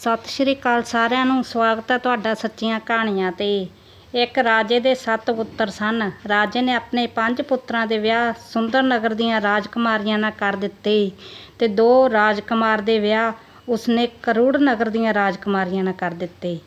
ਸਤਿ ਸ਼੍ਰੀ ਅਕਾਲ ਸਾਰਿਆਂ ਨੂੰ, ਸਵਾਗਤ ਹੈ ਤੁਹਾਡਾ ਸੱਚੀਆਂ ਕਹਾਣੀਆਂ ਤੇ। ਇੱਕ ਰਾਜੇ ਦੇ ਸੱਤ ਪੁੱਤਰ ਸਨ। ਰਾਜੇ ਨੇ ਆਪਣੇ ਪੰਜ ਪੁੱਤਰਾਂ ਦੇ ਵਿਆਹ ਸੁੰਦਰ ਨਗਰ ਦੀਆਂ ਰਾਜਕੁਮਾਰੀਆਂ ਨਾਲ ਕਰ ਦਿੱਤੇ ਤੇ ਦੋ ਰਾਜਕੁਮਾਰ ਦੇ ਵਿਆਹ ਉਸਨੇ ਕਰੂੜ ਨਗਰ ਦੀਆਂ ਰਾਜਕੁਮਾਰੀਆਂ ਨਾਲ ਕਰ ਦਿੱਤੇ।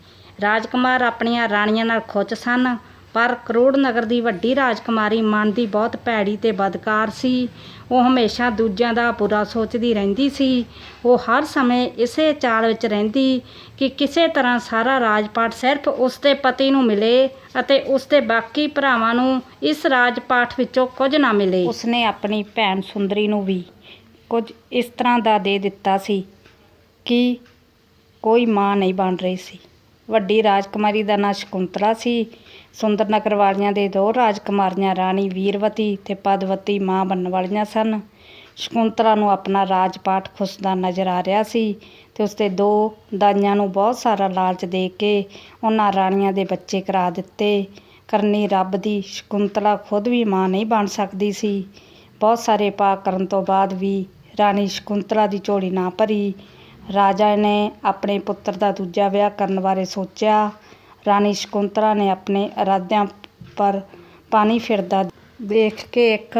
ਰਾਜਕੁਮਾਰ ਆਪਣੀਆਂ ਰਾਣੀਆਂ ਨਾਲ ਖੁਸ਼ ਸਨ। ਪਰ ਕਰੂੜ ਨਗਰ ਦੀ ਵੱਡੀ ਰਾਜਕੁਮਾਰੀ ਮਨ ਦੀ ਬਹੁਤ ਭੈੜੀ ਤੇ ਬਦਕਾਰ ਸੀ। ਉਹ ਹਮੇਸ਼ਾ ਦੂਜਿਆਂ ਦਾ ਬੁਰਾ ਸੋਚਦੀ ਰਹਿੰਦੀ ਸੀ। ਉਹ ਹਰ ਸਮੇਂ ਇਸੇ ਚਾਲ ਵਿੱਚ ਰਹਿੰਦੀ ਕਿ ਕਿਸੇ ਤਰ੍ਹਾਂ ਸਾਰਾ ਰਾਜਪਾਟ ਸਿਰਫ ਉਸਦੇ ਪਤੀ ਨੂੰ ਮਿਲੇ ਅਤੇ ਉਸਦੇ ਬਾਕੀ ਭਰਾਵਾਂ ਨੂੰ ਇਸ ਰਾਜਪਾਟ ਵਿੱਚੋਂ ਕੁਝ ਨਾ ਮਿਲੇ। ਉਸਨੇ ਆਪਣੀ ਭੈਣ ਸੁੰਦਰੀ ਨੂੰ ਵੀ ਕੁਝ ਇਸ ਤਰ੍ਹਾਂ ਦਾ ਦੇ ਦਿੱਤਾ ਸੀ ਕਿ ਕੋਈ ਮਾਂ ਨਹੀਂ ਬਣ ਰਹੀ ਸੀ। ਵੱਡੀ ਰਾਜਕੁਮਾਰੀ ਦਾ ਨਾਂ ਸ਼ਕੁੰਤਲਾ ਸੀ ਸੁੰਦਰਨਗਰ ਵਾਲੀਆਂ ਦੇ ਦੋ ਰਾਜਕੁਮਾਰੀਆਂ, ਰਾਣੀ ਵੀਰਵਤੀ ਤੇ ਪਦਵਤੀ ਮਾਂ ਬਣਨ ਵਾਲੀਆਂ ਸਨ। ਸ਼ਕੁੰਤਲਾ ਨੂੰ ਆਪਣਾ ਰਾਜਪਾਟ ਖੁਸਦਾ ਨਜ਼ਰ ਆ ਰਿਹਾ ਸੀ ਤੇ ਉਸਦੇ ਦੋ ਦਾਈਆਂ ਨੂੰ ਬਹੁਤ ਸਾਰਾ ਲਾਲਚ ਦੇ ਕੇ ਉਹਨਾਂ ਰਾਣੀਆਂ ਦੇ ਬੱਚੇ ਕਰਾ ਦਿੱਤੇ। ਕਰਨੀ ਰੱਬ ਦੀ, ਸ਼ਕੁੰਤਲਾ ਖੁਦ ਵੀ ਮਾਂ ਨਹੀਂ ਬਣ ਸਕਦੀ ਸੀ। ਬਹੁਤ ਸਾਰੇ ਪਾਪ ਕਰਨ ਤੋਂ ਬਾਅਦ ਵੀ ਰਾਣੀ ਸ਼ਕੁੰਤਲਾ ਦੀ ਝੋਲੀ ਨਾ ਭਰੀ। ਰਾਜਾ ਨੇ ਆਪਣੇ ਪੁੱਤਰ ਦਾ ਦੂਜਾ ਵਿਆਹ ਕਰਨ ਬਾਰੇ ਸੋਚਿਆ। ਰਾਣੀ ਸ਼ਕੁੰਤਲਾ ਨੇ ਆਪਣੇ ਇਰਾਦਿਆਂ ਪਰ ਪਾਣੀ ਫਿਰਦਾ ਦੇਖ ਕੇ ਇੱਕ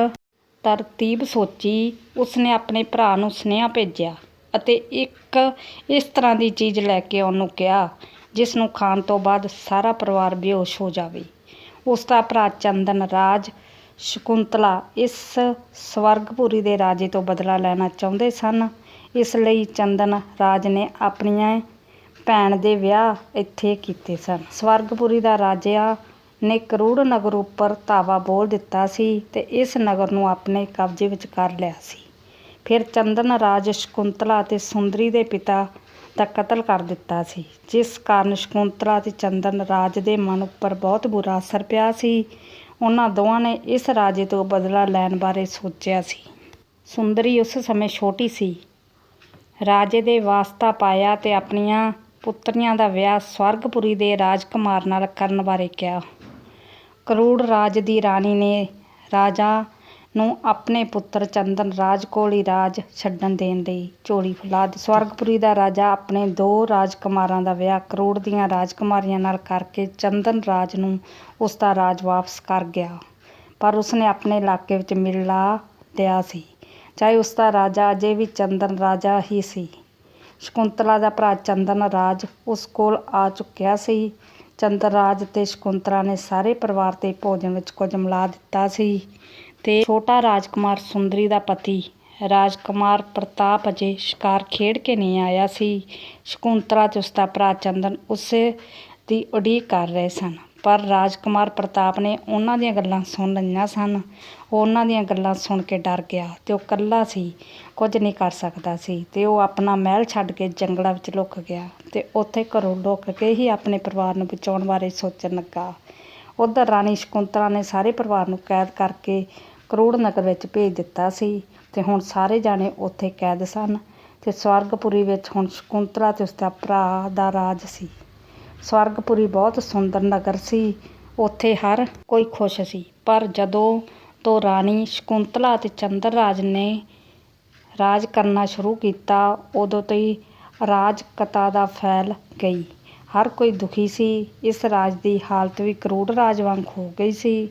ਤਰਤੀਬ ਸੋਚੀ। ਉਸਨੇ ਆਪਣੇ ਭਰਾ ਨੂੰ ਸੁਨੇਹਾ ਭੇਜਿਆ ਅਤੇ ਇੱਕ ਇਸ ਤਰ੍ਹਾਂ ਦੀ ਚੀਜ਼ ਲੈ ਕੇ ਉਹਨੂੰ ਕਿਹਾ ਜਿਸ ਨੂੰ ਖਾਣ ਤੋਂ ਬਾਅਦ ਸਾਰਾ ਪਰਿਵਾਰ ਬੇਹੋਸ਼ ਹੋ ਜਾਵੇ। ਉਸਦਾ ਭਰਾ ਚੰਦਨ ਰਾਜ ਸ਼ਕੁੰਤਲਾ ਇਸ ਸਵਰਗਪੁਰੀ ਦੇ ਰਾਜੇ ਤੋਂ ਬਦਲਾ ਲੈਣਾ ਚਾਹੁੰਦੇ ਸਨ। ਇਸ ਲਈ ਚੰਦਨ ਰਾਜ ਨੇ ਆਪਣੀਆਂ ਭੈਣ ਦੇ ਵਿਆਹ ਇੱਥੇ ਕੀਤੇ ਸਨ। ਸਵਰਗਪੁਰੀ ਦਾ ਰਾਜਾ ਨੇ ਕਰੂੜ ਨਗਰ ਉੱਪਰ ਧਾਵਾ ਬੋਲ ਦਿੱਤਾ ਸੀ ਤੇ ਇਸ ਨਗਰ ਨੂੰ ਆਪਣੇ ਕਬਜ਼ੇ ਵਿੱਚ ਕਰ ਲਿਆ ਸੀ। ਫਿਰ ਚੰਦਨ ਰਾਜ ਸ਼ਕੁੰਤਲਾ ਅਤੇ ਸੁੰਦਰੀ ਦੇ ਪਿਤਾ ਦਾ ਕਤਲ ਕਰ ਦਿੱਤਾ ਸੀ। ਜਿਸ ਕਾਰਨ ਸ਼ਕੁੰਤਲਾ ਅਤੇ ਚੰਦਨ ਰਾਜ ਦੇ ਮਨ ਉੱਪਰ ਬਹੁਤ ਬੁਰਾ ਅਸਰ ਪਿਆ ਸੀ। ਉਹਨਾਂ ਦੋਵਾਂ ਨੇ ਇਸ ਰਾਜੇ ਤੋਂ ਬਦਲਾ ਲੈਣ ਬਾਰੇ ਸੋਚਿਆ ਸੀ। ਸੁੰਦਰੀ ਉਸ ਸਮੇਂ ਛੋਟੀ ਸੀ। ਰਾਜੇ ਦੇ ਵਾਸਤਾ ਪਾਇਆ ਤੇ ਆਪਣੀਆਂ ਪੁੱਤਰੀਆਂ ਦਾ ਵਿਆਹ ਸਵਰਗਪੁਰੀ ਦੇ ਰਾਜਕੁਮਾਰ ਨਾਲ ਕਰਨ ਬਾਰੇ ਕਿਹਾ। ਕਰੂੜ ਰਾਜ ਦੀ ਰਾਣੀ ਨੇ ਰਾਜਾ ਨੂੰ ਆਪਣੇ ਪੁੱਤਰ ਚੰਦਨ ਰਾਜ ਕੋਲ ਹੀ ਰਾਜ ਛੱਡਣ ਦੇਣ ਲਈ ਝੋਲੀ ਫੈਲਾ ਦਿੱਤੀ। ਸਵਰਗਪੁਰੀ ਦਾ ਰਾਜਾ ਆਪਣੇ ਦੋ ਰਾਜਕੁਮਾਰਾਂ ਦਾ ਵਿਆਹ ਕਰੂੜ ਦੀਆਂ ਰਾਜਕੁਮਾਰੀਆਂ ਨਾਲ ਕਰਕੇ ਚੰਦਨ ਰਾਜ ਨੂੰ ਉਸ ਦਾ ਰਾਜ ਵਾਪਸ ਕਰ ਗਿਆ। ਪਰ ਉਸਨੇ ਆਪਣੇ ਇਲਾਕੇ ਵਿੱਚ ਮਿਲਾ ਦਿਆ ਸੀ। ਚਾਹੇ ਉਸ ਦਾ ਰਾਜਾ ਅਜੇ ਵੀ ਚੰਦਨ ਰਾਜਾ ਹੀ ਸੀ। ਸ਼ਕੁੰਤਲਾ ਦਾ ਭਰਾ ਚੰਦਨ ਰਾਜ ਉਸ ਕੋਲ ਆ ਚੁੱਕਿਆ ਸੀ। ਚੰਦਰ ਰਾਜ ਤੇ ਸ਼ਕੁੰਤਲਾ ਨੇ ਸਾਰੇ ਪਰਿਵਾਰ 'ਤੇ ਭੋਜਨ ਵਿੱਚ ਕੁਝ ਮਿਲਾ ਦਿੱਤਾ ਸੀ ਤੇ ਛੋਟਾ ਰਾਜਕੁਮਾਰ ਸੁੰਦਰੀ ਦਾ ਪਤੀ ਰਾਜਕੁਮਾਰ ਪ੍ਰਤਾਪ ਅਜੇ ਸ਼ਿਕਾਰ ਖੇਡ ਕੇ ਨਹੀਂ ਆਇਆ ਸੀ। ਸ਼ਕੁੰਤਲਾ ਤੇ ਉਸਦਾ ਭਰਾ ਚੰਦਨ ਉਸੇ ਦੀ ਉਡੀਕ ਕਰ ਰਹੇ ਸਨ। ਪਰ ਰਾਜਕੁਮਾਰ ਪ੍ਰਤਾਪ ਨੇ ਉਹਨਾਂ ਦੀਆਂ ਗੱਲਾਂ ਸੁਣ ਲਈਆਂ ਸਨ। ਉਹ ਉਹਨਾਂ ਦੀਆਂ ਗੱਲਾਂ ਸੁਣ ਕੇ ਡਰ ਗਿਆ ਅਤੇ ਉਹ ਇਕੱਲਾ ਸੀ, ਕੁਝ ਨਹੀਂ ਕਰ ਸਕਦਾ ਸੀ ਅਤੇ ਉਹ ਆਪਣਾ ਮਹਿਲ ਛੱਡ ਕੇ ਜੰਗਲਾਂ ਵਿੱਚ ਲੁਕ ਗਿਆ ਅਤੇ ਉੱਥੇ ਘਰੋਂ ਲੁਕ ਕੇ ਹੀ ਆਪਣੇ ਪਰਿਵਾਰ ਨੂੰ ਬਚਾਉਣ ਬਾਰੇ ਸੋਚਣ ਲੱਗਾ। ਉੱਧਰ ਰਾਣੀ ਸ਼ਕੁੰਤਲਾ ਨੇ ਸਾਰੇ ਪਰਿਵਾਰ ਨੂੰ ਕੈਦ ਕਰਕੇ ਕਰੂੜ ਨਗਰ ਵਿੱਚ ਭੇਜ ਦਿੱਤਾ ਸੀ ਅਤੇ ਹੁਣ ਸਾਰੇ ਜਾਣੇ ਉੱਥੇ ਕੈਦ ਸਨ ਅਤੇ ਸਵਰਗਪੁਰੀ ਵਿੱਚ ਹੁਣ ਸ਼ਕੁੰਤਲਾ ਅਤੇ ਉਸਦਾ ਭਰਾ ਦਾ ਰਾਜ ਸੀ। ਸਵਰਗਪੁਰੀ ਬਹੁਤ ਸੁੰਦਰ ਨਗਰ ਸੀ। ਉੱਥੇ ਹਰ ਕੋਈ ਖੁਸ਼ ਸੀ। ਪਰ ਜਦੋਂ ਤੋਂ ਰਾਣੀ ਸ਼ਕੁੰਤਲਾ ਅਤੇ ਚੰਦਰ ਰਾਜ ਨੇ ਰਾਜ ਕਰਨਾ ਸ਼ੁਰੂ ਕੀਤਾ, ਉਦੋਂ ਤੋਂ ਹੀ ਰਾਜਕਤਾ ਦਾ ਫੈਲ ਗਈ। ਹਰ ਕੋਈ ਦੁਖੀ ਸੀ। ਇਸ ਰਾਜ ਦੀ ਹਾਲਤ ਵੀ ਕਰੂੜ ਰਾਜ ਵਾਂਗ ਹੋ ਗਈ ਸੀ।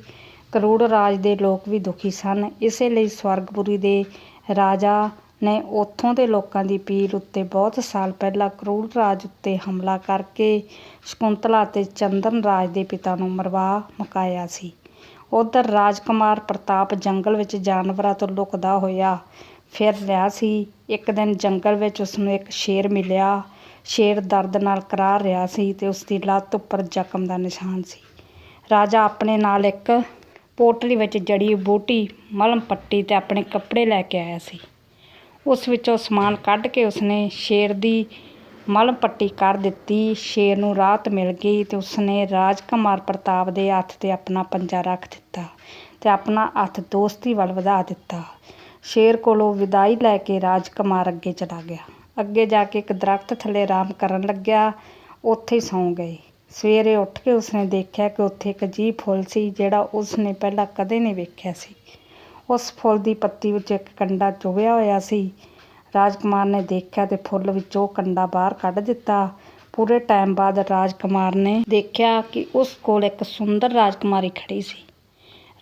ਕਰੂੜ ਰਾਜ ਦੇ ਲੋਕ ਵੀ ਦੁਖੀ ਸਨ। ਇਸੇ ਲਈ ਸਵਰਗਪੁਰੀ ਦੇ ਰਾਜਾ ਨੇ ਉੱਥੋਂ ਦੇ ਲੋਕਾਂ ਦੀ ਪੀੜ ਉੱਤੇ ਬਹੁਤ ਸਾਲ ਪਹਿਲਾਂ ਕਰੂਰ ਰਾਜ ਉੱਤੇ ਹਮਲਾ ਕਰਕੇ ਸ਼ਕੁੰਤਲਾ ਅਤੇ ਚੰਦਨ ਰਾਜ ਦੇ ਪਿਤਾ ਨੂੰ ਮਰਵਾ ਮੁਕਾਇਆ ਸੀ। ਉਧਰ ਰਾਜਕੁਮਾਰ ਪ੍ਰਤਾਪ ਜੰਗਲ ਵਿੱਚ ਜਾਨਵਰਾਂ ਤੋਂ ਲੁਕਦਾ ਹੋਇਆ ਫਿਰ ਰਿਹਾ ਸੀ। ਇੱਕ ਦਿਨ ਜੰਗਲ ਵਿੱਚ ਉਸਨੂੰ ਇੱਕ ਸ਼ੇਰ ਮਿਲਿਆ। ਸ਼ੇਰ ਦਰਦ ਨਾਲ ਕਰਾਹ ਰਿਹਾ ਸੀ ਤੇ ਉਸਦੀ ਲੱਤ ਉੱਪਰ ਜ਼ਖਮ ਦਾ ਨਿਸ਼ਾਨ ਸੀ। ਰਾਜਾ ਆਪਣੇ ਨਾਲ ਇੱਕ ਪੋਟਲੀ ਵਿੱਚ ਜੜੀ ਬੂਟੀ ਮਲਮ ਪੱਟੀ ਤੇ ਆਪਣੇ ਕੱਪੜੇ ਲੈ ਕੇ ਆਇਆ ਸੀ। ਉਸ ਵਿੱਚੋਂ ਸਮਾਨ ਕੱਢ ਕੇ ਉਸਨੇ ਸ਼ੇਰ ਦੀ ਮਲਮ ਪੱਟੀ ਕਰ ਦਿੱਤੀ। ਸ਼ੇਰ ਨੂੰ ਰਾਹਤ ਮਿਲ ਗਈ ਤੇ ਉਸਨੇ ਰਾਜਕੁਮਾਰ ਪ੍ਰਤਾਪ ਦੇ ਹੱਥ ਤੇ ਆਪਣਾ ਪੰਜਾ ਰੱਖ ਦਿੱਤਾ ਤੇ ਆਪਣਾ ਹੱਥ ਦੋਸਤੀ ਵੱਲ ਵਧਾ ਦਿੱਤਾ। ਸ਼ੇਰ ਕੋਲੋਂ ਵਿਦਾਈ ਲੈ ਕੇ ਰਾਜਕੁਮਾਰ ਅੱਗੇ ਚਲਾ ਗਿਆ। ਅੱਗੇ ਜਾ ਕੇ ਇੱਕ ਦਰਖਤ ਥੱਲੇ ਆਰਾਮ ਕਰਨ ਲੱਗਿਆ। ਉੱਥੇ ਹੀ ਸੌਂ ਗਏ। ਸਵੇਰੇ ਉੱਠ ਕੇ ਉਸਨੇ ਦੇਖਿਆ ਕਿ ਉੱਥੇ ਇੱਕ ਅਜੀਬ ਫੁੱਲ ਸੀ ਜਿਹੜਾ ਉਸਨੇ ਪਹਿਲਾਂ ਕਦੇ ਨਹੀਂ ਵੇਖਿਆ ਸੀ। ਉਸ ਫੁੱਲ ਦੀ ਪੱਤੀ ਵਿੱਚ ਇੱਕ ਕੰਡਾ ਚੁਭਿਆ ਹੋਇਆ ਸੀ। ਰਾਜਕੁਮਾਰ ਨੇ ਦੇਖਿਆ ਤੇ ਫੁੱਲ ਵਿੱਚੋਂ ਕੰਡਾ ਬਾਹਰ ਕੱਢ ਦਿੱਤਾ। ਪੂਰੇ ਟਾਈਮ ਬਾਅਦ ਰਾਜਕੁਮਾਰ ਨੇ ਦੇਖਿਆ ਕਿ ਉਸ ਕੋਲ ਇੱਕ ਸੁੰਦਰ ਰਾਜਕੁਮਾਰੀ ਖੜੀ ਸੀ।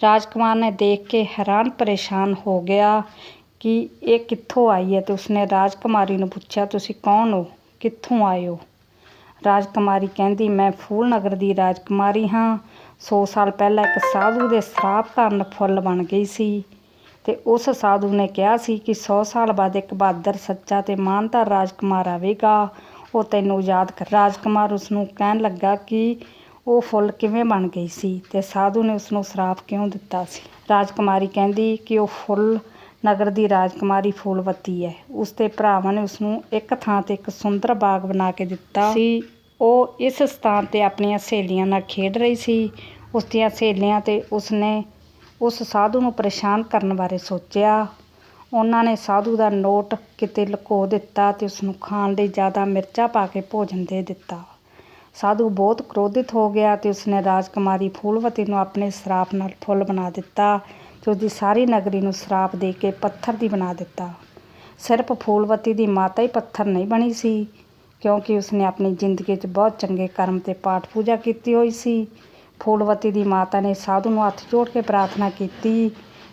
ਰਾਜਕੁਮਾਰ ਨੇ ਦੇਖ ਕੇ ਹੈਰਾਨ ਪਰੇਸ਼ਾਨ ਹੋ ਗਿਆ ਕਿ ਇਹ ਕਿੱਥੋਂ ਆਈ ਹੈ ਤੇ ਉਸਨੇ ਰਾਜਕੁਮਾਰੀ ਨੂੰ ਪੁੱਛਿਆ, ਤੁਸੀਂ ਕੌਣ ਹੋ? ਕਿੱਥੋਂ ਆਏ ਹੋ? ਰਾਜਕੁਮਾਰੀ ਕਹਿੰਦੀ, ਮੈਂ ਫੂਲ ਨਗਰ ਦੀ ਰਾਜਕੁਮਾਰੀ ਹਾਂ। 100 ਸਾਲ ਪਹਿਲਾਂ ਇੱਕ ਸਾਧੂ ਦੇ ਸ਼ਰਾਪ ਕਾਰਨ ਫੁੱਲ ਬਣ ਗਈ ਸੀ। ਤੇ ਉਸ ਸਾਧੂ ਨੇ ਕਿਹਾ ਸੀ ਕਿ 100 ਸਾਲ ਬਾਅਦ ਇੱਕ ਬਹਾਦਰ ਸੱਚਾ ਤੇ ਇਮਾਨਦਾਰ ਰਾਜਕੁਮਾਰ ਆਵੇਗਾ। ਉਹ ਤੈਨੂੰ ਯਾਦ ਕਰ, ਰਾਜਕੁਮਾਰ ਉਸ ਨੂੰ ਕਹਿਣ ਲੱਗਾ ਕਿ ਉਹ ਫੁੱਲ ਕਿਵੇਂ ਬਣ ਗਈ ਸੀ ਤੇ ਸਾਧੂ ਨੇ ਉਸ ਨੂੰ ਸ਼ਰਾਪ ਕਿਉਂ ਦਿੱਤਾ ਸੀ? ਰਾਜਕੁਮਾਰੀ ਕਹਿੰਦੀ ਕਿ ਉਹ ਫੁੱਲ, ਨਗਰ ਦੀ ਰਾਜਕੁਮਾਰੀ ਫੂਲਵਤੀ ਹੈ। ਉਸ ਦੇ ਭਰਾਵਾਂ ਨੇ ਉਸ ਨੂੰ ਇੱਕ ਥਾਂ ਤੇ ਇੱਕ ਸੁੰਦਰ ਬਾਗ ਬਣਾ ਕੇ ਦਿੱਤਾ ਸੀ। ਉਹ ਇਸ ਸਥਾਨ ਤੇ ਆਪਣੀਆਂ ਸਹੇਲੀਆਂ ਨਾਲ ਖੇਡ ਰਹੀ ਸੀ। ਉਸ ਦੀਆਂ ਸਹੇਲੀਆਂ ਤੇ ਉਸਨੇ ਉਸ ਸਾਧੂ ਨੂੰ ਪਰੇਸ਼ਾਨ ਕਰਨ ਬਾਰੇ ਸੋਚਿਆ। ਉਹਨਾਂ ਨੇ ਸਾਧੂ ਦਾ ਨੋਟ ਕਿਤੇ ਲੁਕੋ ਦਿੱਤਾ ਤੇ ਉਸ ਨੂੰ ਖਾਣ ਲਈ ਜ਼ਿਆਦਾ ਮਿਰਚਾਂ ਪਾ ਕੇ ਭੋਜਨ ਦੇ ਦਿੱਤਾ। ਸਾਧੂ ਬਹੁਤ ਕ੍ਰੋਧਿਤ ਹੋ ਗਿਆ ਤੇ ਉਸਨੇ ਰਾਜਕੁਮਾਰੀ ਫੂਲਵਤੀ ਨੂੰ ਆਪਣੇ ਸ਼ਰਾਪ ਨਾਲ ਫੁੱਲ ਬਣਾ ਦਿੱਤਾ, ਤੇ ਉਸਦੀ ਸਾਰੀ ਨਗਰੀ ਨੂੰ ਸ਼ਰਾਪ ਦੇ ਕੇ ਪੱਥਰ ਦੀ ਬਣਾ ਦਿੱਤਾ। ਸਿਰਫ ਫੂਲਵਤੀ ਦੀ ਮਾਤਾ ਹੀ ਪੱਥਰ ਨਹੀਂ ਬਣੀ ਸੀ, ਕਿਉਂਕਿ ਉਸਨੇ ਆਪਣੀ ਜ਼ਿੰਦਗੀ 'ਚ ਬਹੁਤ ਚੰਗੇ ਕਰਮ ਤੇ ਪਾਠ ਪੂਜਾ ਕੀਤੀ ਹੋਈ ਸੀ। ਫੂਲਵਤੀ ਦੀ ਮਾਤਾ ਨੇ ਸਾਧੂ ਨੂੰ ਹੱਥ ਜੋੜ ਕੇ ਪ੍ਰਾਰਥਨਾ ਕੀਤੀ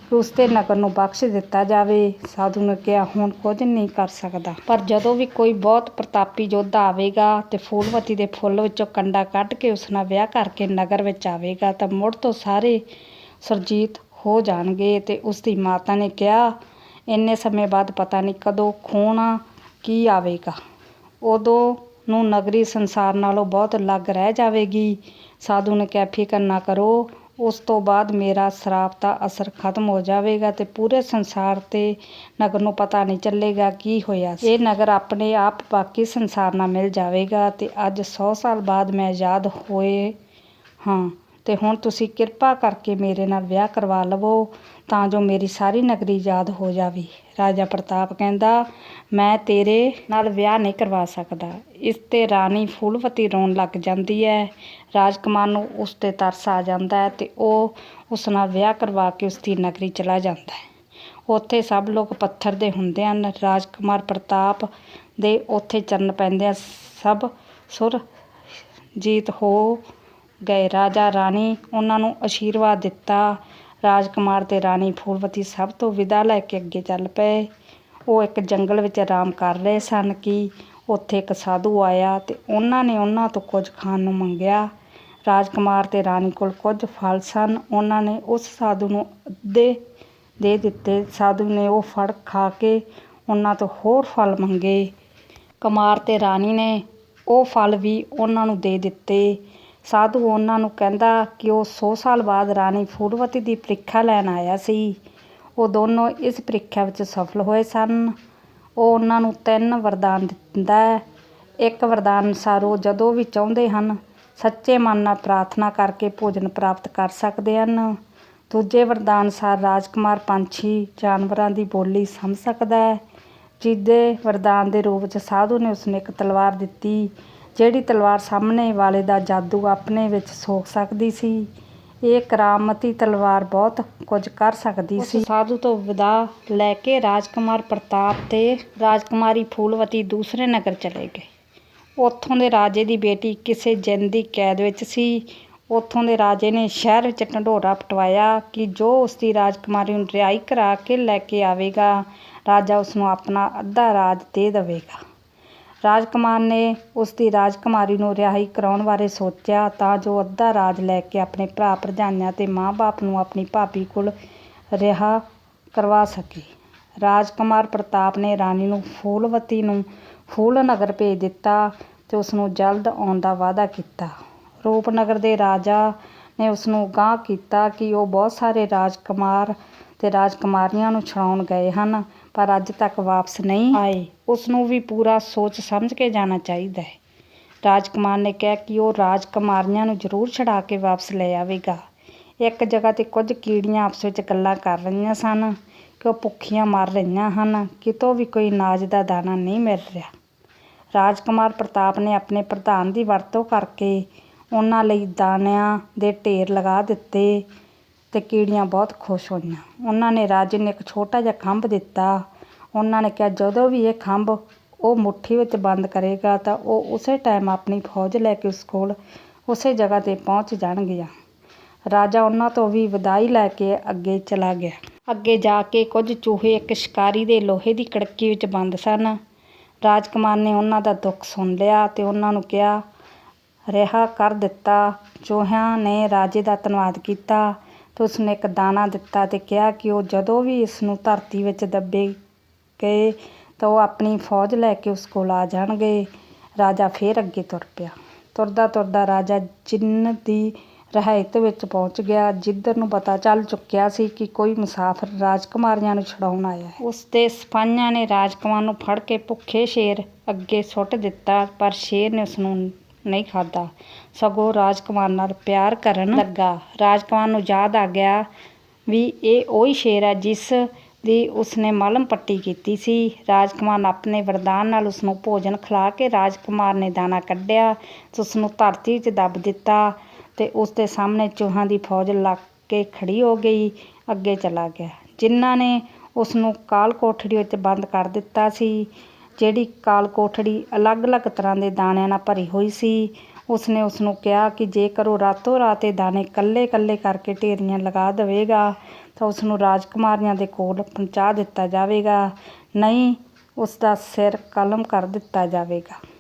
ਕਿ ਉਸ ਦੇ ਨਗਰ ਨੂੰ ਬਖਸ਼ ਦਿੱਤਾ ਜਾਵੇ। ਸਾਧੂ ਨੇ ਕਿਹਾ, ਹੁਣ ਕੁਝ ਨਹੀਂ ਕਰ ਸਕਦਾ। ਪਰ ਜਦੋਂ ਵੀ ਕੋਈ ਬਹੁਤ ਪ੍ਰਤਾਪੀ ਯੋਧਾ ਆਵੇਗਾ ਤੇ ਫੂਲਵਤੀ ਦੇ ਫੁੱਲ ਵਿੱਚੋਂ ਕੰਡਾ ਕੱਢ ਕੇ ਉਸ ਨਾਲ ਵਿਆਹ ਕਰਕੇ ਨਗਰ ਵਿੱਚ ਆਵੇਗਾ, ਤਾਂ ਮੁੜ ਤੋਂ ਸਾਰੇ ਸੁਰਜੀਤ ਹੋ ਜਾਣਗੇ। ਤੇ ਉਸ ਦੀ ਮਾਤਾ ਨੇ ਕਿਹਾ, ਇੰਨੇ ਸਮੇਂ ਬਾਅਦ ਪਤਾ ਨਹੀਂ ਕਦੋਂ ਖੂਨ ਕੀ ਆਵੇਗਾ। ਉਦੋਂ ਨੂੰ ਨਗਰੀ ਸੰਸਾਰ ਨਾਲੋਂ ਬਹੁਤ ਅਲੱਗ ਰਹਿ ਜਾਵੇਗੀ। ਸਾਧੂ ਨੇ ਕਿਹਾ, ਫਿਕਰ ਨਾ ਕਰੋ, ਉਸ ਤੋਂ ਬਾਅਦ ਮੇਰਾ ਸ਼ਰਾਪ ਦਾ ਅਸਰ ਖਤਮ ਹੋ ਜਾਵੇਗਾ ਤੇ ਪੂਰੇ ਸੰਸਾਰ ਤੇ ਨਗਰ ਨੂੰ ਪਤਾ ਨਹੀਂ ਚੱਲੇਗਾ ਕੀ ਹੋਇਆ ਇਹ ਨਗਰ ਆਪਣੇ ਆਪ ਬਾਕੀ ਸੰਸਾਰ ਨਾਲ ਮਿਲ ਜਾਵੇਗਾ ਤੇ ਅੱਜ 100 ਸਾਲ ਬਾਅਦ ਮੈਂ ਆਜ਼ਾਦ ਹੋਏ ਹਾਂ। ਤੇ ਹੁਣ ਤੁਸੀਂ ਕਿਰਪਾ ਕਰਕੇ ਮੇਰੇ ਨਾਲ ਵਿਆਹ ਕਰਵਾ ਲਵੋ ਤਾਂ ਜੋ ਮੇਰੀ ਸਾਰੀ ਨਗਰੀ ਆਜ਼ਾਦ ਹੋ ਜਾਵੇ। ਰਾਜਾ ਪ੍ਰਤਾਪ ਕਹਿੰਦਾ, ਮੈਂ ਤੇਰੇ ਨਾਲ ਵਿਆਹ ਨਹੀਂ ਕਰਵਾ ਸਕਦਾ। ਇਸ ਤੇ ਰਾਣੀ ਫੂਲਵਤੀ ਰੋਣ ਲੱਗ ਜਾਂਦੀ ਹੈ ਰਾਜਕੁਮਾਰ ਨੂੰ ਉਸ ਤੇ ਤਰਸ ਆ ਜਾਂਦਾ ਹੈ ਅਤੇ ਉਹ ਉਸ ਨਾਲ ਵਿਆਹ ਕਰਵਾ ਕੇ ਉਸ ਦੀ ਨਗਰੀ ਚਲਾ ਜਾਂਦਾ ਹੈ ਉੱਥੇ ਸਭ ਲੋਕ ਪੱਥਰ ਦੇ ਹੁੰਦੇ ਹਨ। ਰਾਜਕੁਮਾਰ ਪ੍ਰਤਾਪ ਦੇ ਉੱਥੇ ਚਰਨ ਪੈਂਦੇ ਸਭ ਸੁਰ ਜੀਤ ਹੋ ਗਏ। ਰਾਜਾ, ਰਾਣੀ ਉਹਨਾਂ ਨੂੰ ਆਸ਼ੀਰਵਾਦ ਦਿੱਤਾ। ਰਾਜਕੁਮਾਰ ਅਤੇ ਰਾਣੀ ਫੂਲਵਤੀ ਸਭ ਤੋਂ ਵਿਦਾ ਲੈ ਕੇ ਅੱਗੇ ਚੱਲ ਪਏ। ਉਹ ਇੱਕ ਜੰਗਲ ਵਿੱਚ ਆਰਾਮ ਕਰ ਰਹੇ ਸਨ ਕਿ ਉੱਥੇ ਇੱਕ ਸਾਧੂ ਆਇਆ ਅਤੇ ਉਹਨਾਂ ਨੇ ਉਹਨਾਂ ਤੋਂ ਕੁਝ ਖਾਣ ਨੂੰ ਮੰਗਿਆ। ਰਾਜਕੁਮਾਰ ਅਤੇ ਰਾਣੀ ਕੋਲ ਕੁਝ ਫਲ ਸਨ। ਉਹਨਾਂ ਨੇ ਉਸ ਸਾਧੂ ਨੂੰ ਅੱਧੇ ਦੇ ਦਿੱਤੇ। ਸਾਧੂ ਨੇ ਉਹ ਫੜ ਖਾ ਕੇ ਉਹਨਾਂ ਤੋਂ ਹੋਰ ਫਲ ਮੰਗੇ। ਕੁਮਾਰ ਅਤੇ ਰਾਣੀ ਨੇ ਉਹ ਫਲ ਵੀ ਉਹਨਾਂ ਨੂੰ ਦੇ ਦਿੱਤੇ। ਸਾਧੂ ਉਹਨਾਂ ਨੂੰ ਕਹਿੰਦਾ ਕਿ ਉਹ 100 ਸਾਲ ਬਾਅਦ ਰਾਣੀ ਫੂਲਵਤੀ ਦੀ ਪ੍ਰੀਖਿਆ ਲੈਣ ਆਇਆ ਸੀ। ਉਹ ਦੋਨੋਂ ਇਸ ਪ੍ਰੀਖਿਆ ਵਿੱਚ ਸਫਲ ਹੋਏ ਸਨ। ਉਹ ਉਹਨਾਂ ਨੂੰ ਤਿੰਨ ਵਰਦਾਨ ਦਿੰਦਾ ਹੈ। ਇੱਕ ਵਰਦਾਨ ਅਨੁਸਾਰ ਉਹ ਜਦੋਂ ਵੀ ਚਾਹੁੰਦੇ ਹਨ, ਸੱਚੇ ਮਨ ਨਾਲ ਪ੍ਰਾਰਥਨਾ ਕਰਕੇ ਭੋਜਨ ਪ੍ਰਾਪਤ ਕਰ ਸਕਦੇ ਹਨ। ਦੂਜੇ ਵਰਦਾਨ ਅਨੁਸਾਰ ਰਾਜਕੁਮਾਰ ਪੰਛੀ ਜਾਨਵਰਾਂ ਦੀ ਬੋਲੀ ਸਮਝ ਸਕਦਾ ਹੈ ਤੀਜੇ ਵਰਦਾਨ ਦੇ ਰੂਪ ਵਿੱਚ ਸਾਧੂ ਨੇ ਉਸਨੂੰ ਇੱਕ ਤਲਵਾਰ ਦਿੱਤੀ। ਜਿਹੜੀ ਤਲਵਾਰ ਸਾਹਮਣੇ ਵਾਲੇ ਦਾ ਜਾਦੂ ਆਪਣੇ ਵਿੱਚ ਸੋਖ ਸਕਦੀ ਸੀ, ਇਹ ਕਰਾਮਤੀ ਤਲਵਾਰ ਬਹੁਤ ਕੁਝ ਕਰ ਸਕਦੀ ਸੀ। ਸਾਧੂ ਤੋਂ ਵਿਦਾ ਲੈ ਕੇ ਰਾਜਕੁਮਾਰ ਪ੍ਰਤਾਪ ਤੇ ਰਾਜਕੁਮਾਰੀ ਫੂਲਵਤੀ ਦੂਸਰੇ ਨਗਰ ਚਲੇ ਗਏ। ਉੱਥੋਂ ਦੇ ਰਾਜੇ ਦੀ ਬੇਟੀ ਕਿਸੇ ਜਿੰਨ ਦੀ ਕੈਦ ਵਿੱਚ ਸੀ। ਉੱਥੋਂ ਦੇ ਰਾਜੇ ਨੇ ਸ਼ਹਿਰ ਵਿੱਚ ਢੰਡੋਰਾ ਪਟਵਾਇਆ ਕਿ ਜੋ ਉਸ ਦੀ ਰਾਜਕੁਮਾਰੀ ਨੂੰ ਰਿਹਾਈ ਕਰਾ ਕੇ ਲੈ ਕੇ ਆਵੇਗਾ, ਰਾਜਾ ਉਸ ਨੂੰ ਆਪਣਾ ਅੱਧਾ ਰਾਜ ਦੇ ਦੇਵੇਗਾ। ਰਾਜਕੁਮਾਰ ਨੇ ਉਸ ਦੀ ਰਾਜਕੁਮਾਰੀ ਨੂੰ ਰਿਹਾਈ ਕਰਾਉਣ ਬਾਰੇ ਸੋਚਿਆ ਤਾਂ ਜੋ ਅੱਧਾ ਰਾਜ ਲੈ ਕੇ ਆਪਣੇ ਭਰਾ ਭਰਜਾਈਆਂ ਤੇ ਮਾਂ-ਬਾਪ ਨੂੰ ਆਪਣੀ ਭਾਬੀ ਕੋਲ ਰਿਹਾ ਕਰਵਾ ਸਕੇ। ਰਾਜਕੁਮਾਰ ਪ੍ਰਤਾਪ ਨੇ ਰਾਣੀ ਨੂੰ ਫੂਲਵਤੀ ਨੂੰ ਫੂਲ ਨਗਰ ਭੇਜ ਦਿੱਤਾ, ਤੇ ਉਸ ਨੂੰ ਜਲਦ ਆਉਣ ਦਾ ਵਾਅਦਾ ਕੀਤਾ। ਰੂਪਨਗਰ ਦੇ ਰਾਜਾ ਨੇ ਉਸ ਨੂੰ ਅਗਾਂਹ ਕੀਤਾ ਕਿ ਉਹ ਬਹੁਤ ਸਾਰੇ ਰਾਜਕੁਮਾਰ ਤੇ ਰਾਜਕੁਮਾਰੀਆਂ ਨੂੰ ਛੁਡਾਉਣ ਗਏ ਹਨ। ਪਰ ਅੱਜ ਤੱਕ ਵਾਪਸ ਨਹੀਂ ਆਏ। ਉਸ ਨੂੰ ਵੀ ਪੂਰਾ ਸੋਚ ਸਮਝ ਕੇ ਜਾਣਾ ਚਾਹੀਦਾ ਹੈ। ਰਾਜਕੁਮਾਰ ਨੇ ਕਿਹਾ ਕਿ ਉਹ ਰਾਜਕੁਮਾਰੀਆਂ ਨੂੰ ਜ਼ਰੂਰ ਛੁਡਾ ਕੇ ਵਾਪਸ ਲੈ ਆਵੇਗਾ। ਇੱਕ ਜਗ੍ਹਾ ਤੇ ਕੁਝ ਕੀੜੀਆਂ ਆਪਸ ਵਿੱਚ ਗੱਲਾਂ ਕਰ ਰਹੀਆਂ ਸਨ ਕਿ ਉਹ ਭੁੱਖੀਆਂ ਮਰ ਰਹੀਆਂ ਹਨ। ਕਿਤੋਂ ਵੀ ਕੋਈ ਅਨਾਜ ਦਾ ਦਾਣਾ ਨਹੀਂ ਮਿਲ ਰਿਹਾ। ਰਾਜਕੁਮਾਰ ਪ੍ਰਤਾਪ ਨੇ ਆਪਣੇ ਪ੍ਰਧਾਨ ਦੀ ਵਰਤੋਂ ਕਰਕੇ ਉਹਨਾਂ ਲਈ ਦਾਣਿਆਂ ਦੇ ਢੇਰ ਲਗਾ ਦਿੱਤੇ। ਅਤੇ ਕੀੜੀਆਂ ਬਹੁਤ ਖੁਸ਼ ਹੋਈਆਂ। ਉਹਨਾਂ ਨੇ ਰਾਜੇ ਨੇ ਇੱਕ ਛੋਟਾ ਜਿਹਾ ਖੰਭ ਦਿੱਤਾ। ਉਹਨਾਂ ਨੇ ਕਿਹਾ, ਜਦੋਂ ਵੀ ਇਹ ਖੰਭ ਉਹ ਮੁੱਠੀ ਵਿੱਚ ਬੰਦ ਕਰੇਗਾ ਤਾਂ ਉਹ ਉਸੇ ਟਾਈਮ ਆਪਣੀ ਫੌਜ ਲੈ ਕੇ ਉਸ ਕੋਲ ਉਸੇ ਜਗ੍ਹਾ 'ਤੇ ਪਹੁੰਚ ਜਾਣਗੀਆਂ। ਰਾਜਾ ਉਹਨਾਂ ਤੋਂ ਵੀ ਵਿਦਾਈ ਲੈ ਕੇ ਅੱਗੇ ਚਲਾ ਗਿਆ। ਅੱਗੇ ਜਾ ਕੇ ਕੁਝ ਚੂਹੇ ਇੱਕ ਸ਼ਿਕਾਰੀ ਦੇ ਲੋਹੇ ਦੀ ਕੜਕੀ ਵਿੱਚ ਬੰਦ ਸਨ। ਰਾਜਕੁਮਾਰ ਨੇ ਉਹਨਾਂ ਦਾ ਦੁੱਖ ਸੁਣ ਲਿਆ ਅਤੇ ਉਹਨਾਂ ਨੂੰ ਕਿਹਾ, ਰਿਹਾ ਕਰ ਦਿੱਤਾ। ਚੂਹਿਆਂ ਨੇ ਰਾਜੇ ਦਾ ਧੰਨਵਾਦ ਕੀਤਾ। ਤੇ ਉਸਨੇ ਇੱਕ ਦਾਣਾ ਦਿੱਤਾ ਤੇ ਕਿਹਾ ਕਿ ਉਹ ਜਦੋਂ ਵੀ ਇਸ ਨੂੰ ਧਰਤੀ ਵਿੱਚ ਦੱਬੇ ਗਏ ਤਾਂ ਉਹ ਆਪਣੀ ਫੌਜ ਲੈ ਕੇ ਉਸ ਕੋਲ ਆ ਜਾਣਗੇ। ਰਾਜਾ ਫੇਰ ਅੱਗੇ ਤੁਰ ਪਿਆ। ਤੁਰਦਾ ਤੁਰਦਾ ਰਾਜਾ ਜਿੰਨ ਦੀ ਰਿਹਾਇਤ ਵਿੱਚ ਪਹੁੰਚ ਗਿਆ। ਜਿੱਧਰ ਨੂੰ ਪਤਾ ਚੱਲ ਚੁੱਕਿਆ ਸੀ ਕਿ ਕੋਈ ਮੁਸਾਫਰ ਰਾਜਕੁਮਾਰੀਆਂ ਨੂੰ ਛੁਡਾਉਣ ਆਇਆ ਹੈ। ਉਸ ਦੇ ਸਿਪਾਹੀਆਂ ਨੇ ਰਾਜਕੁਮਾਰ ਨੂੰ ਫੜ ਕੇ ਭੁੱਖੇ ਸ਼ੇਰ ਅੱਗੇ ਸੁੱਟ ਦਿੱਤਾ, ਪਰ ਸ਼ੇਰ ਨੇ ਉਸ ਨੂੰ ਨਹੀਂ ਖਾਧਾ। ਸਗੋਂ ਰਾਜਕੁਮਾਰ ਨਾਲ ਪਿਆਰ ਕਰਨ ਲੱਗਾ। ਰਾਜਕੁਮਾਰ ਨੂੰ ਯਾਦ ਆ ਗਿਆ ਵੀ ਇਹ ਉਹੀ ਸ਼ੇਰ ਹੈ ਜਿਸ ਦੀ ਉਸਨੇ ਮਲਮ ਪੱਟੀ ਕੀਤੀ ਸੀ। ਰਾਜਕੁਮਾਰ ਨੇ ਆਪਣੇ ਵਰਦਾਨ ਨਾਲ ਉਸਨੂੰ ਭੋਜਨ ਖਿਲਾ ਕੇ ਰਾਜਕੁਮਾਰ ਨੇ ਦਾਣਾ ਕੱਢਿਆ ਤੇ ਉਸਨੂੰ ਧਰਤੀ ਵਿੱਚ ਦੱਬ ਦਿੱਤਾ ਤੇ ਉਸ ਦੇ ਸਾਹਮਣੇ ਚੂਹਾਂ ਦੀ ਫੌਜ ਲੱਗ ਕੇ ਖੜੀ ਹੋ ਗਈ, ਅੱਗੇ ਚਲਾ ਗਿਆ। ਜਿਨ੍ਹਾਂ ਨੇ ਉਸ ਨੂੰ ਕਾਲ ਕੋਠੜੀ ਵਿੱਚ ਬੰਦ ਕਰ ਦਿੱਤਾ ਸੀ ਜਿਹੜੀ ਕਾਲ ਕੋਠੜੀ ਅਲੱਗ-ਅਲੱਗ ਤਰ੍ਹਾਂ ਦੇ ਦਾਣਿਆਂ ਨਾਲ ਭਰੀ ਹੋਈ ਸੀ, ਉਸਨੇ ਉਸ ਨੂੰ ਕਿਹਾ ਕਿ ਜੇਕਰ ਉਹ ਰਾਤੋਂ ਰਾਤ ਇਹ ਦਾਣੇ ਕੱਲੇ-ਕੱਲੇ ਕਰਕੇ ਢੇਰੀਆਂ ਲਗਾ ਦੇਵੇਗਾ, ਤਾਂ ਉਸ ਨੂੰ ਰਾਜਕੁਮਾਰੀਆਂ ਦੇ ਕੋਲ ਪਹੁੰਚਾ ਦਿੱਤਾ ਜਾਵੇਗਾ। ਨਹੀਂ ਉਸ ਦਾ ਸਿਰ ਕਲਮ ਕਰ ਦਿੱਤਾ ਜਾਵੇਗਾ।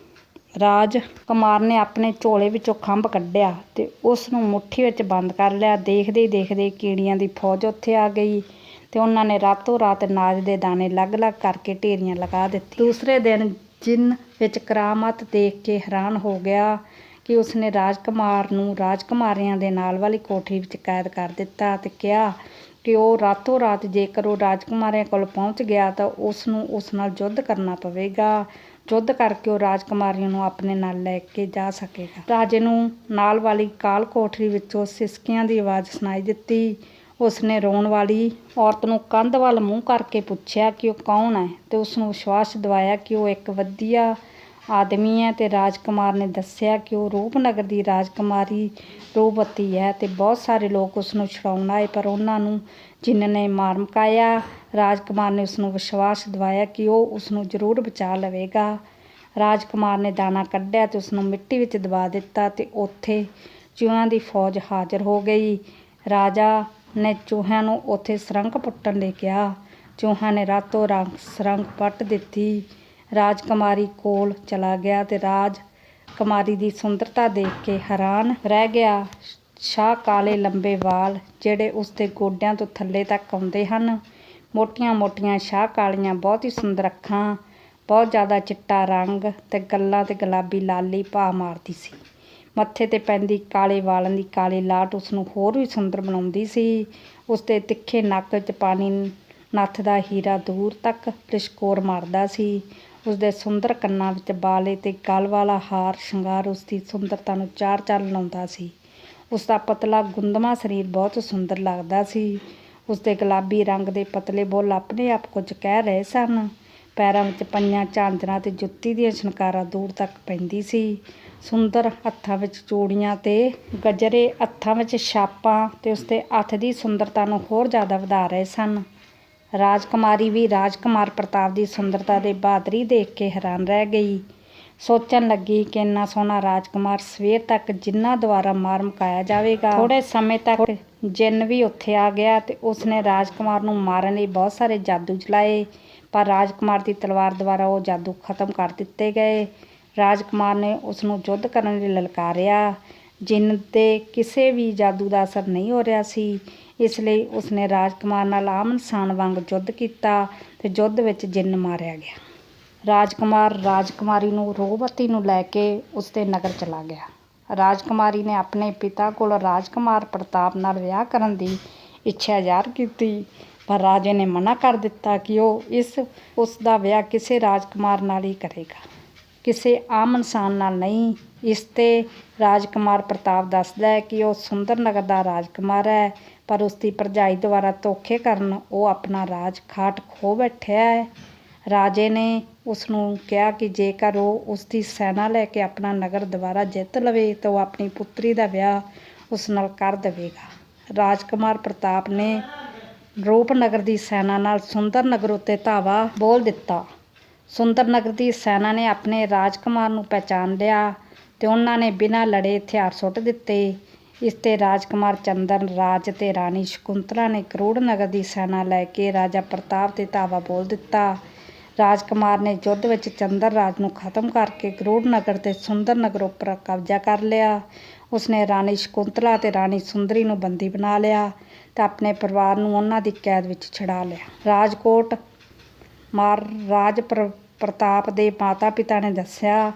ਰਾਜ ਕੁਮਾਰ ਨੇ ਆਪਣੇ ਝੋਲੇ ਵਿੱਚੋਂ ਖੰਭ ਕੱਢਿਆ ਤੇ ਉਸ ਨੂੰ ਮੁੱਠੀ ਵਿੱਚ ਬੰਦ ਕਰ ਲਿਆ। ਦੇਖਦੇ ਹੀ ਦੇਖਦੇ ਕੀੜੀਆਂ ਦੀ ਫੌਜ ਉੱਥੇ ਆ ਗਈ। ਤੇ ਉਹਨਾਂ ਨੇ ਰਾਤੋਂ ਰਾਤ ਅਨਾਜ ਦੇ ਦਾਣੇ ਅਲੱਗ-ਅਲੱਗ ਕਰਕੇ ਢੇਰੀਆਂ ਲਗਾ ਦਿੱਤੀ ਦੂਸਰੇ ਦਿਨ ਜਿੰਨ ਵਿੱਚ ਕਰਾਮਾਤ ਦੇਖ ਕੇ ਹੈਰਾਨ ਹੋ ਗਿਆ ਕਿ ਉਸਨੇ ਰਾਜਕੁਮਾਰ ਨੂੰ ਰਾਜਕੁਮਾਰੀਆਂ ਦੇ ਨਾਲ ਵਾਲੀ ਕੋਠੜੀ ਵਿੱਚ ਕੈਦ ਕਰ ਦਿੱਤਾ ਤੇ ਕਿਹਾ ਕਿ ਉਹ ਰਾਤੋਂ ਰਾਤ ਜੇਕਰ ਉਹ ਰਾਜਕੁਮਾਰੀਆਂ ਕੋਲ ਪਹੁੰਚ ਗਿਆ ਤਾਂ ਉਸ ਨੂੰ ਉਸ ਨਾਲ ਯੁੱਧ ਕਰਨਾ ਪਵੇਗਾ। ਯੁੱਧ ਕਰਕੇ ਉਹ ਰਾਜਕੁਮਾਰੀਆਂ ਨੂੰ ਆਪਣੇ ਨਾਲ ਲੈ ਕੇ ਜਾ ਸਕੇਗਾ। ਰਾਜੇ ਨੂੰ ਨਾਲ ਵਾਲੀ ਕਾਲ ਕੋਠਰੀ ਵਿੱਚੋਂ ਸਿਸਕੀਆਂ ਦੀ ਆਵਾਜ਼ ਸੁਣਾਈ ਦਿੱਤੀ ਉਸਨੇ ਰੋਣ ਵਾਲੀ ਔਰਤ ਨੂੰ ਕੰਧ ਵੱਲ ਮੂੰਹ ਕਰਕੇ ਪੁੱਛਿਆ ਕਿ ਉਹ ਕੌਣ ਹੈ ਤੇ ਉਸ ਨੂੰ ਵਿਸ਼ਵਾਸ ਦਿਵਾਇਆ ਕਿ ਉਹ ਇੱਕ ਵਧੀਆ ਆਦਮੀ ਹੈ ਤੇ ਰਾਜਕੁਮਾਰ ਨੇ ਦੱਸਿਆ ਕਿ ਉਹ ਰੂਪਨਗਰ ਦੀ ਰਾਜਕੁਮਾਰੀ ਰੂਪਵਤੀ ਹੈ ਤੇ ਬਹੁਤ ਸਾਰੇ ਲੋਕ ਉਸ ਨੂੰ ਛੁਡਾਉਣ ਆਏ, ਪਰ ਉਹਨਾਂ ਨੂੰ ਜਿਨ੍ਹਾਂ ਨੇ ਮਾਰ ਮੁਕਾਇਆ, ਰਾਜਕੁਮਾਰ ਨੇ ਉਸ ਨੂੰ ਵਿਸ਼ਵਾਸ ਦਿਵਾਇਆ ਕਿ ਉਹ ਉਸ ਨੂੰ ਜ਼ਰੂਰ ਬਚਾ ਲਵੇਗਾ। ਰਾਜਕੁਮਾਰ ਨੇ ਦਾਣਾ ਕੱਢਿਆ ਤੇ ਉਸ ਨੂੰ ਮਿੱਟੀ ਵਿੱਚ ਦਬਾ ਦਿੱਤਾ ਤੇ ਉੱਥੇ ਚੂਹਿਆਂ ਦੀ ਫੌਜ ਹਾਜ਼ਰ ਹੋ ਗਈ। ਰਾਜਾ ਨੇ ਚੂਹਿਆਂ ਨੂੰ ਉੱਥੇ ਸੁਰੰਗ ਪੁੱਟਣ ਲਈ ਕਿਹਾ। ਚੂਹਿਆਂ ਨੇ ਰਾਤੋਂ ਰਾਤ ਸੁਰੰਗ ਪੱਟ ਦਿੱਤੀ। ਰਾਜਕੁਮਾਰੀ ਕੋਲ ਚਲਾ ਗਿਆ ਤੇ ਰਾਜ ਕੁਮਾਰੀ ਦੀ ਸੁੰਦਰਤਾ ਦੇਖ ਕੇ ਹੈਰਾਨ ਰਹਿ ਗਿਆ। ਸ਼ਾਹ ਕਾਲੇ ਲੰਬੇ ਵਾਲ ਜਿਹੜੇ ਉਸਦੇ ਗੋਡਿਆਂ ਤੋਂ ਥੱਲੇ ਤੱਕ ਆਉਂਦੇ ਹਨ ਮੋਟੀਆਂ-ਮੋਟੀਆਂ ਸ਼ਾਹ ਕਾਲੀਆਂ ਬਹੁਤ ਹੀ ਸੁੰਦਰ ਅੱਖਾਂ, ਬਹੁਤ ਜ਼ਿਆਦਾ ਚਿੱਟਾ ਰੰਗ ਤੇ ਗੱਲਾਂ ਤੇ ਗੁਲਾਬੀ ਲਾਲੀ ਭਾ ਮਾਰਦੀ ਸੀ। ਮੱਥੇ ਤੇ ਪੈਂਦੀ ਕਾਲੇ ਵਾਲਾਂ ਦੀ ਕਾਲੀ ਲਾਟ ਉਸ ਨੂੰ ਹੋਰ ਵੀ ਸੁੰਦਰ ਬਣਾਉਂਦੀ ਸੀ। ਉਸ ਦੇ ਤਿੱਖੇ ਨੱਕ ਵਿੱਚ ਪਾਣੀ ਨੱਥ ਦਾ ਹੀਰਾ ਦੂਰ ਤੱਕ ਲਿਸ਼ਕੋਰ ਮਾਰਦਾ ਸੀ। ਉਸ ਦੇ ਸੁੰਦਰ ਕੰਨਾਂ ਵਿੱਚ ਬਾਲੇ ਤੇ ਗਲ ਵਾਲਾ ਹਾਰ ਸ਼ਿੰਗਾਰ ਉਸ ਦੀ ਸੁੰਦਰਤਾ ਨੂੰ ਚਾਰ ਚਾਲ ਲਾਉਂਦਾ ਸੀ। ਉਸ ਦਾ ਪਤਲਾ ਗੁੰਦਮਾ ਸਰੀਰ ਬਹੁਤ ਸੁੰਦਰ ਲੱਗਦਾ ਸੀ। ਉਸ ਦੇ ਗੁਲਾਬੀ ਰੰਗ ਦੇ ਪਤਲੇ ਬੁੱਲ ਆਪਣੇ ਆਪ ਕੁਝ ਕਹਿ ਰਹੇ ਸਨ। ਪੈਰਾਂ ਵਿੱਚ ਪਈਆਂ ਝਾਂਜਰਾਂ ਤੇ ਜੁੱਤੀ ਦੀਆਂ ਛਣਕਾਰਾਂ ਦੂਰ ਤੱਕ ਪੈਂਦੀ ਸੀ। ਸੁੰਦਰ ਹੱਥਾਂ ਵਿੱਚ ਚੂੜੀਆਂ ਅਤੇ ਗਜਰੇ ਹੱਥਾਂ ਵਿੱਚ ਛਾਪਾਂ ਅਤੇ ਉਸਦੇ ਹੱਥ ਦੀ ਸੁੰਦਰਤਾ ਨੂੰ ਹੋਰ ਜ਼ਿਆਦਾ ਵਧਾ ਰਹੇ ਸਨ। ਰਾਜਕੁਮਾਰੀ ਵੀ ਰਾਜਕੁਮਾਰ ਪ੍ਰਤਾਪ ਦੀ ਸੁੰਦਰਤਾ ਦੇ ਬਹਾਦਰੀ ਦੇਖ ਕੇ ਹੈਰਾਨ ਰਹਿ ਗਈ। ਸੋਚਣ ਲੱਗੀ ਕਿ ਇੰਨਾ ਸੋਹਣਾ ਰਾਜਕੁਮਾਰ ਸਵੇਰ ਤੱਕ ਜਿੰਨਾ ਦੁਆਰਾ ਮਾਰ ਮੁਕਾਇਆ ਜਾਵੇਗਾ ਥੋੜੇ ਸਮੇਂ ਤੱਕ ਜਿੰਨ ਵੀ ਉੱਥੇ ਆ ਗਿਆ ਤੇ ਉਸਨੇ ਰਾਜਕੁਮਾਰ ਨੂੰ ਮਾਰਨ ਲਈ ਬਹੁਤ ਸਾਰੇ ਜਾਦੂ ਚਲਾਏ, ਪਰ ਰਾਜਕੁਮਾਰ ਦੀ ਤਲਵਾਰ ਦੁਆਰਾ ਉਹ ਜਾਦੂ ਖਤਮ ਕਰ ਦਿੱਤੇ ਗਏ। ਰਾਜਕੁਮਾਰ ਨੇ ਉਸ ਨੂੰ ਯੁੱਧ ਕਰਨ ਲਈ ਲਲਕਾਰਿਆ, ਜਿੰਨ ਤੇ ਕਿਸੇ ਵੀ ਜਾਦੂ ਦਾ ਅਸਰ ਨਹੀਂ ਹੋ ਰਿਹਾ ਸੀ। ਇਸ ਲਈ ਉਸਨੇ ਰਾਜਕੁਮਾਰ ਨਾਲ ਆਮ ਇਨਸਾਨ ਵਾਂਗ ਯੁੱਧ ਕੀਤਾ ਤੇ ਯੁੱਧ ਵਿੱਚ ਜਿੰਨ ਮਾਰਿਆ ਗਿਆ। ਰਾਜਕੁਮਾਰ ਰਾਜਕੁਮਾਰੀ ਨੂੰ ਰੋਹਵਤੀ ਨੂੰ ਲੈ ਕੇ ਉਸ ਦੇ ਨਗਰ ਚਲਾ ਗਿਆ। ਰਾਜਕੁਮਾਰੀ ਨੇ ਆਪਣੇ ਪਿਤਾ ਕੋਲ ਰਾਜਕੁਮਾਰ ਪ੍ਰਤਾਪ ਨਾਲ ਵਿਆਹ ਕਰਨ ਦੀ ਇੱਛਾ ਜ਼ਾਹਰ ਕੀਤੀ, ਪਰ ਰਾਜੇ ਨੇ ਮਨਾ ਕਰ ਦਿੱਤਾ ਕਿ ਉਹ ਇਸ ਉਸ ਦਾ ਵਿਆਹ ਕਿਸੇ ਰਾਜਕੁਮਾਰ ਨਾਲ ਹੀ ਕਰੇਗਾ। ਕਿਸੇ ਆਮ ਇਨਸਾਨ ਨਾਲ ਨਹੀਂ। ਇਸ ਤੇ ਰਾਜਕੁਮਾਰ ਪ੍ਰਤਾਪ ਦੱਸਦਾ ਹੈ ਕਿ ਉਹ ਸੁੰਦਰ ਨਗਰ ਦਾ ਰਾਜਕੁਮਾਰ ਹੈ, ਪਰ ਉਸ ਦੀ ਭਰਜਾਈ ਦੁਆਰਾ ਧੋਖੇ ਕਰਨ ਉਹ ਆਪਣਾ ਰਾਜ ਖਾਟ ਖੋ ਬੈਠਿਆ ਹੈ। ਰਾਜੇ ਨੇ ਉਸ ਨੂੰ ਕਿਹਾ ਕਿ ਜੇਕਰ ਉਹ ਉਸ ਦੀ ਸੈਨਾ ਲੈ ਕੇ ਆਪਣਾ ਨਗਰ ਦੁਬਾਰਾ ਜਿੱਤ ਲਵੇ, ਤਾਂ ਉਹ ਆਪਣੀ ਪੁੱਤਰੀ ਦਾ ਵਿਆਹ ਉਸ ਨਾਲ ਕਰ ਦੇਵੇਗਾ। ਰਾਜਕੁਮਾਰ ਪ੍ਰਤਾਪ ਨੇ ਰੂਪਨਗਰ ਦੀ ਸੈਨਾ ਨਾਲ ਸੁੰਦਰ ਨਗਰ ਉੱਤੇ ਧਾਵਾ ਬੋਲ ਦਿੱਤਾ। ਸੁੰਦਰ ਨਗਰ ਦੀ ਸੈਨਾ ਨੇ ਆਪਣੇ ਰਾਜਕੁਮਾਰ ਨੂੰ ਪਹਿਚਾਨ ਲਿਆ ਤੇ ਉਹਨਾਂ ਨੇ ਬਿਨਾਂ ਲੜੇ ਹਥਿਆਰ ਸੁੱਟ ਦਿੱਤੇ। ਇਸ ਤੇ ਰਾਜਕੁਮਾਰ ਚੰਦਨ ਰਾਜ ਤੇ ਰਾਣੀ ਸ਼ਕੁੰਤਲਾ ਨੇ ਕਰੂੜ ਨਗਰ ਦੀ ਸੈਨਾ ਲੈ ਕੇ ਰਾਜਾ ਪ੍ਰਤਾਪ ਤੇ ਧਾਵਾ ਬੋਲ ਦਿੱਤਾ। ਰਾਜਕੁਮਾਰ ਨੇ ਯੁੱਧ ਵਿੱਚ ਚੰਦਰ ਰਾਜ ਨੂੰ ਖਤਮ ਕਰਕੇ ਕਰੂੜ ਨਗਰ ਤੇ ਸੁੰਦਰ ਨਗਰ ਉੱਪਰ ਕਬਜ਼ਾ ਕਰ ਲਿਆ। ਉਸਨੇ ਰਾਣੀ ਸ਼ਕੁੰਤਲਾ ਤੇ ਰਾਣੀ ਸੁੰਦਰੀ ਨੂੰ ਬੰਦੀ ਬਣਾ ਲਿਆ ਤੇ ਆਪਣੇ ਪਰਿਵਾਰ ਨੂੰ ਉਹਨਾਂ ਦੀ ਕੈਦ ਵਿੱਚ ਛੁਡਾ ਲਿਆ। ਰਾਜਕੋਟ ਮਹਾਰਾਜ ਪ੍ਰ- ਪ੍ਰਤਾਪ ਦੇ ਮਾਤਾ ਪਿਤਾ ਨੇ ਦੱਸਿਆ,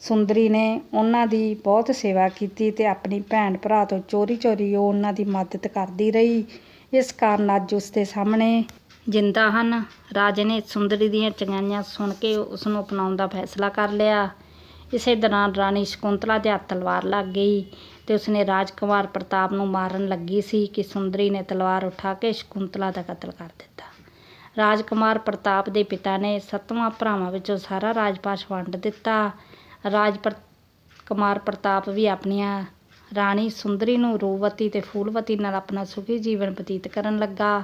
ਸੁੰਦਰੀ ਨੇ ਉਹਨਾਂ ਦੀ ਬਹੁਤ ਸੇਵਾ ਕੀਤੀ ਅਤੇ ਆਪਣੀ ਭੈਣ ਭਰਾ ਤੋਂ ਚੋਰੀ ਚੋਰੀ ਉਹ ਉਹਨਾਂ ਦੀ ਮਦਦ ਕਰਦੀ ਰਹੀ। ਇਸ ਕਾਰਨ ਅੱਜ ਉਸ ਦੇ ਸਾਹਮਣੇ ਜਿੰਦਾ ਹਨ। ਰਾਜੇ ਨੇ ਸੁੰਦਰੀ ਦੀਆਂ ਚੰਗਿਆਈਆਂ ਸੁਣ ਕੇ ਉਸ ਨੂੰ ਅਪਣਾਉਣ ਦਾ ਫੈਸਲਾ ਕਰ ਲਿਆ। ਇਸੇ ਦੌਰਾਨ ਰਾਣੀ ਸ਼ਕੁੰਤਲਾ ਦੇ ਹੱਥ ਤਲਵਾਰ ਲੱਗ ਗਈ ਤੇ ਉਸਨੇ ਰਾਜਕੁਮਾਰ ਪ੍ਰਤਾਪ ਨੂੰ ਮਾਰਨ ਲੱਗੀ ਸੀ ਕਿ ਸੁੰਦਰੀ ਨੇ ਤਲਵਾਰ ਉਠਾ ਕੇ ਸ਼ਕੁੰਤਲਾ ਦਾ ਕਤਲ ਕਰ ਦਿੱਤਾ। ਰਾਜਕੁਮਾਰ ਪ੍ਰਤਾਪ ਦੇ ਪਿਤਾ ਨੇ ਸੱਤਵਾਂ ਭਰਾਵਾਂ ਵਿੱਚੋਂ ਸਾਰਾ ਰਾਜਪਾਸ਼ ਵੰਡ ਦਿੱਤਾ। ਰਾਜ ਪਰ- ਕੁਮਾਰ ਪ੍ਰਤਾਪ ਵੀ ਆਪਣੀਆਂ ਰਾਣੀ ਸੁੰਦਰੀ ਨੂੰ ਰੂਵਤੀ ਤੇ ਫੂਲਵਤੀ ਨਾਲ ਆਪਣਾ ਸੁਖੀ ਜੀਵਨ ਬਤੀਤ ਕਰਨ ਲੱਗਾ।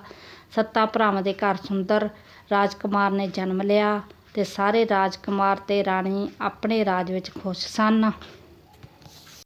ਸੱਤਾਂ ਭਰਾਵਾਂ ਦੇ ਘਰ ਸੁੰਦਰ ਰਾਜਕੁਮਾਰ ਨੇ ਜਨਮ ਲਿਆ ਤੇ ਸਾਰੇ ਰਾਜਕੁਮਾਰ ਤੇ ਰਾਣੀ ਆਪਣੇ ਰਾਜ ਵਿੱਚ ਖੁਸ਼ ਸਨ।